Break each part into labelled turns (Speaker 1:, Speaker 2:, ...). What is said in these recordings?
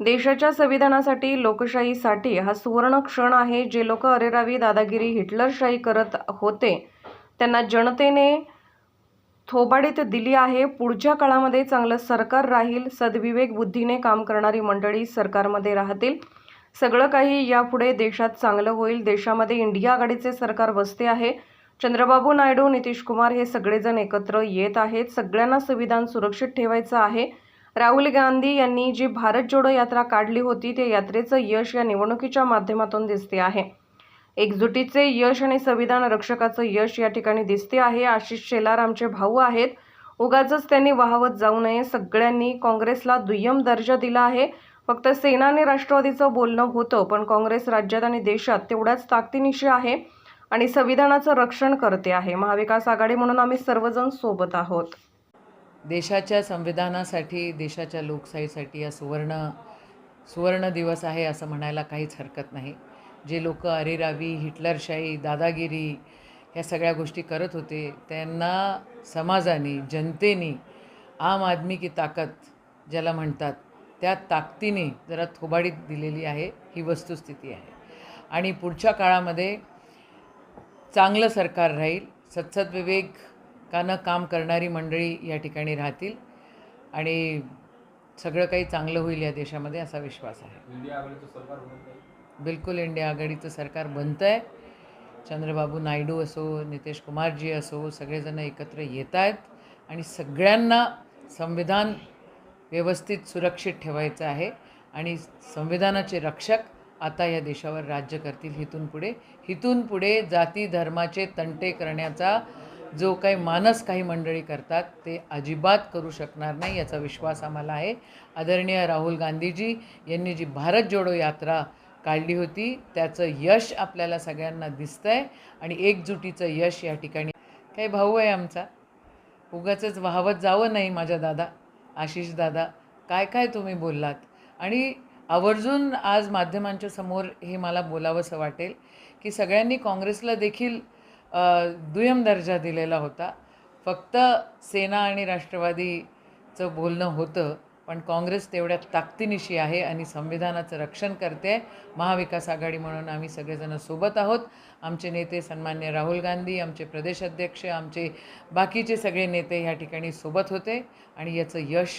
Speaker 1: देशाच्या संविधानासाठी लोकशाहीसाठी हा सुवर्ण क्षण आहे जे लोक अरेरावी दादागिरी हिटलरशाही करत होते. त्यांना जनतेने थोबाडीत दिली आहे. पुढच्या काळामध्ये चांगलं सरकार राहील सद्विवेक बुद्धीने काम करणारी मंडळी सरकारमध्ये राहतील. सगळं काही यापुढे देशात चांगलं होईल. देशामध्ये इंडिया आघाडीचे सरकार बसते आहे. चंद्रबाबू नायडू नितीश कुमार हे सगळेजण एकत्र येत आहेत. सगळ्यांना संविधान सुरक्षित ठेवायचं आहे. राहुल गांधी यांनी जी भारत जोडो यात्रा काढली होती त्या यात्रेचं यश या निवडणुकीच्या माध्यमातून दिसते आहे. एकजुटीचे यश आणि संविधान रक्षकाचं यश या ठिकाणी दिसते आहे. आशिष शेलार आमचे भाऊ आहेत. उगाचच त्यांनी वाहवत जाऊ नये. सगळ्यांनी काँग्रेसला दुय्यम दर्जा दिला आहे. फक्त सेना आणि राष्ट्रवादीचं बोलणं होतं पण काँग्रेस राज्यात आणि देशात तेवढ्याच ताकदीनिशी आहे आणि संविधानाचं रक्षण करते आहे. महाविकास आघाडी म्हणून आम्ही सर्वजण सोबत आहोत.
Speaker 2: देशाच्या संविधानासाठी देशाच्या लोकशाहीसाठी हा सुवर्ण सुवर्ण दिवस आहे असं म्हणायला काहीच हरकत नाही. जे लोक अरेरावी हिटलरशाही दादागिरी ह्या सगळ्या गोष्टी करत होते त्यांना समाजाने जनतेने आम आदमी की ताकद ज्याला म्हणतात त्या ताकदीने जरा थोबाडीत दिलेली आहे ही वस्तुस्थिती आहे. आणि पुढच्या काळामध्ये चांगलं सरकार राहील सत्सद विवेकानं काम करणारी मंडळी या ठिकाणी राहतील. आणि सगळं काही चांगलं होईल या देशामध्ये असा विश्वास आहे.
Speaker 3: इंडिया आघाडीचं सरकार होणार नाही.
Speaker 2: बिलकुल इंडिया आघाडीचं सरकार बनतं आहे चंद्रबाबू नायडू असो नितीश कुमारजी असो सगळेजण एकत्र येत आहेत आणि सगळ्यांना संविधान व्यवस्थित सुरक्षित ठेवायचं आहे. आणि संविधानाचे रक्षक आता या देशावर राज्य करतील हिथून पुढे. हिथून पुढे जाती धर्माचे तंटे करण्याचा जो काही मानस काही मंडळी करतात ते अजिबात करू शकणार नाही याचा विश्वास आम्हाला आहे. आदरणीय राहुल गांधीजी यांनी जी भारत जोडो यात्रा काढली होती त्याचं यश आपल्याला सगळ्यांना दिसतं आहे आणि एकजुटीचं यश या ठिकाणी. काही भाऊ आहे आमचा. उगाचंच वाहवत जावं नाही माझ्या दादा आशिष दादा. काय काय तुम्ही बोललात? आणि आवर्जून आज माध्यमांच्या समोर हे मला बोलावंसं वाटेल की सगळ्यांनी काँग्रेसला देखील दुय्यम दर्जा दिलेला होता. फक्त सेना आणि राष्ट्रवादीचं बोलणं होतं पण काँग्रेस तेवढ्या ताकदीनिशी आहे आणि संविधानाचं रक्षण करते. महाविकास आघाडी म्हणून आम्ही सगळेजण सोबत आहोत. आमचे नेते सन्मान्य राहुल गांधी आमचे प्रदेश अध्यक्ष आमचे बाकीचे सगळे नेते ह्या ठिकाणी सोबत होते आणि याचं यश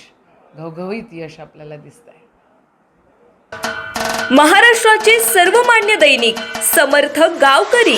Speaker 2: घवघवीत यश आपल्याला दिसतं आहे
Speaker 4: महाराष्ट्राचे सर्वमान्य दैनिक समर्थ गावकरी.